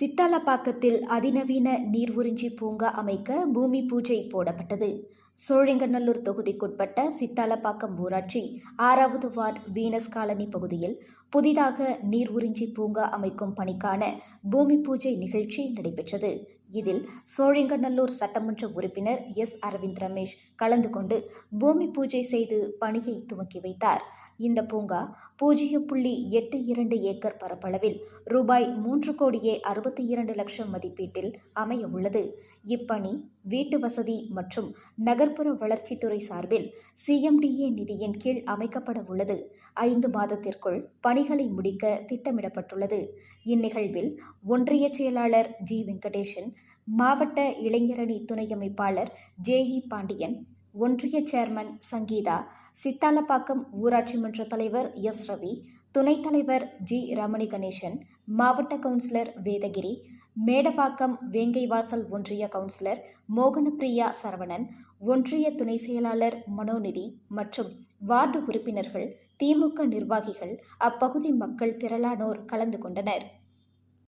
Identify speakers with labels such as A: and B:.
A: சிட்டாலப்பாக்கத்தில் அதிநவீன நீர் உறிஞ்சி பூங்கா அமைக்க பூமி பூஜை போடப்பட்டது. சோழிங்கநல்லூர் தொகுதிக்குட்பட்ட சித்தாலப்பாக்கம் ஊராட்சி ஆறாவது வார்டு வீனஸ் காலனி பகுதியில் புதிதாக நீர் உறிஞ்சி பூங்கா அமைக்கும் பணிக்கான பூமி பூஜை நிகழ்ச்சி நடைபெற்றது. இதில் சோழிங்கநல்லூர் சட்டமன்ற உறுப்பினர் எஸ். அரவிந்த் ரமேஷ் கலந்து கொண்டு பூமி பூஜை செய்து பணியை துவக்கி வைத்தார். இந்த பூங்கா பூஜ்ஜியம் புள்ளி எட்டு இரண்டு ஏக்கர் பரப்பளவில் ரூபாய் மூன்று கோடியே அறுபத்தி இரண்டு லட்சம் மதிப்பீட்டில் அமைய உள்ளது இப்பணி வீட்டு வசதி மற்றும் நகர்ப்புற வளர்ச்சித்துறை சார்பில் சிஎம்டிஏ நிதியின் கீழ் அமைக்கப்பட உள்ளது ஐந்து மாதத்திற்குள் பணிகளை முடிக்க திட்டமிடப்பட்டுள்ளது. இந்நிகழ்வில் ஒன்றிய செயலாளர் ஜி வெங்கடேசன் மாவட்ட இளைஞரணி துணை அமைப்பாளர் ஜேஇ பாண்டியன் ஒன்றிய சேர்மன் சங்கீதா சித்தாலப்பாக்கம் ஊராட்சி மன்ற தலைவர் எஸ் ரவி துணைத் தலைவர் ஜி ரமணி கணேசன் மாவட்ட கவுன்சிலர் வேதகிரி மேடவாக்கம் வேங்கைவாசல் ஒன்றிய கவுன்சிலர் மோகனப்பிரியா சரவணன் ஒன்றிய துணை செயலாளர் மனோநிதி மற்றும் வார்டு உறுப்பினர்கள் திமுக நிர்வாகிகள் அப்பகுதி மக்கள் திரளானோர் கலந்து கொண்டனர்.